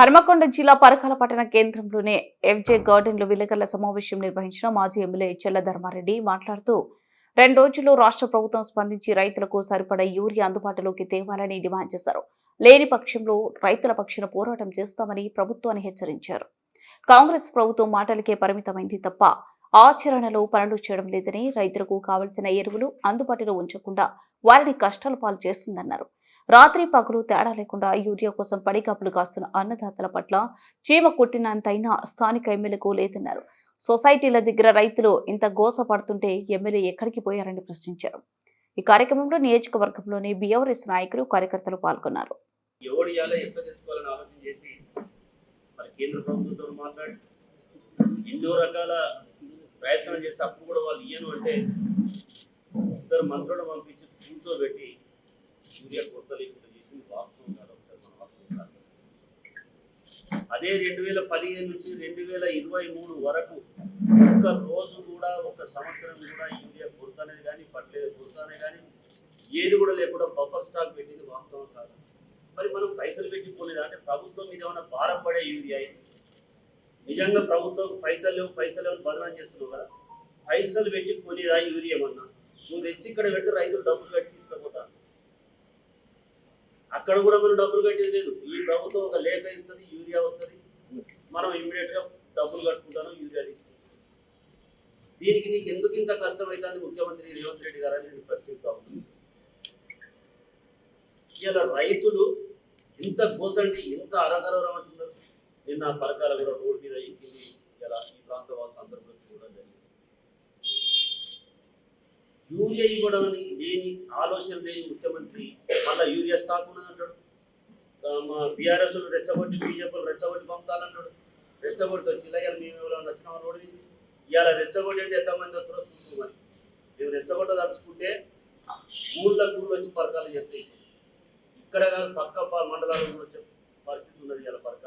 హర్మకొండ జిల్లా పరకాల పట్టణ కేంద్రంలోనే ఎఫ్జే గార్డెన్లో విలేకరుల సమావేశం నిర్వహించిన మాజీ ఎమ్మెల్యే చెల్ల ధర్మారెడ్డి మాట్లాడుతూ రెండు రోజుల్లో రాష్ట్ర ప్రభుత్వం స్పందించి రైతులకు సరిపడా యూరియా అందుబాటులోకి తేవాలని డిమాండ్ చేశారు. లేని పక్షంలో రైతుల పక్షాన పోరాటం చేస్తామని ప్రభుత్వాన్ని హెచ్చరించారు. కాంగ్రెస్ ప్రభుత్వం మాటలకే పరిమితమైంది తప్ప ఆచరణలో పనులు చేయడం లేదని రైతులకు కావలసిన ఎరువులు అందుబాటులో ఉంచకుండా వారిని కష్టాల పాలు చేస్తుందన్నారు. రాత్రి పగలు తేడా లేకుండా యూరియా కోసం పడిగాపులు కాస్తున్న అన్నదాతల పట్ల చీమ కొట్టినంతైనా స్థానిక ఎమ్మెల్యేకు లేదన్నారు. సొసైటీల దగ్గర రైతులు ఇంత గోస పడుతుంటే ఎమ్మెల్యే ఎక్కడికి పోయారని ప్రశ్నించారు. ఈ కార్యక్రమంలో నియోజకవర్గంలోని బీఆర్ఎస్ నాయకులు కార్యకర్తలు పాల్గొన్నారు. ఎవడు ఇవ్వాలో ఎక్కడ తెచ్చుకోవాలని ఆలోచన చేసి మరి కేంద్ర ప్రభుత్వంతో మాట్లాడి ఎన్నో రకాల ప్రయత్నం చేస్తే అప్పుడు కూడా వాళ్ళు ఇయ్యను అంటే ఇద్దరు మంత్రులను పంపించి కూర్చోబెట్టి అదే రెండు వేల పదిహేను నుంచి రెండు వేల ఇరవై మూడు వరకు ఒక్క రోజు కూడా ఒక సంవత్సరం కూడా యూరియా కొరత అనేది కానీ పట్లేదు కొరత అనేది కానీ ఏది కూడా లేకుండా బఫర్ స్టాక్ పెట్టింది వాస్తవం కాదు. మరి మనం పైసలు పెట్టి కొనేదా? అంటే ప్రభుత్వం మీద ఏమైనా భారం పడే యూరియా నిజంగా ప్రభుత్వం పైసలు లేవు పైసలు లేవని అని చేస్తున్నావు కదా? పైసలు పెట్టి కొనేదా యూరియా ఏమన్నా నువ్వు తెచ్చి ఇక్కడ పెడితే రైతులు డబ్బులు కట్టి తీసుకుపోతారు. అక్కడ కూడా మీరు డబ్బులు కట్టేది లేదు. ఈ ప్రభుత్వం ఒక లేఖ ఇస్తుంది యూరియా వస్తుంది. మనం ఇమ్మీడియట్గా డబ్బులు కట్టుకుంటాను యూరియా తీసుకుంటాం దీనికి నీకు ఎందుకు ఇంత కష్టం ముఖ్యమంత్రి రేవంత్ రెడ్డి గారు అని నేను ప్రశ్నిస్తా ఉన్నాను ఇలా రైతులు ఇంత గోసండి ఇంత అరగరవరం అంటున్నారు. నిన్న పరకాల కూడా రోడ్డు మీద ఎక్కింది. యూరియా ఇవ్వడం అని లేని ఆలోచన లేని ముఖ్యమంత్రి మళ్ళీ యూరియా స్టాక్ ఉన్నదంటాడు. మా బీఆర్ఎస్ రెచ్చగొట్టి బీజేపీలు రెచ్చగొట్టి పంపుతానంటాడు రెచ్చగొట్టి వచ్చి ఇలా మేము ఎవరైనా నచ్చిన వాళ్ళు ఇవాళ రెచ్చగొట్టి అంటే ఎంతమంది వస్తారో చూసుకోమని మేము రెచ్చగొట్ట తలుచుకుంటే ఊళ్ళ ఊళ్ళో వచ్చి పరకాలు చెప్తాయి. ఇక్కడ కాదు పక్క ప- మండలాల్లో కూడా వచ్చే పరిస్థితి ఉన్నది ఇలా పరకాలు.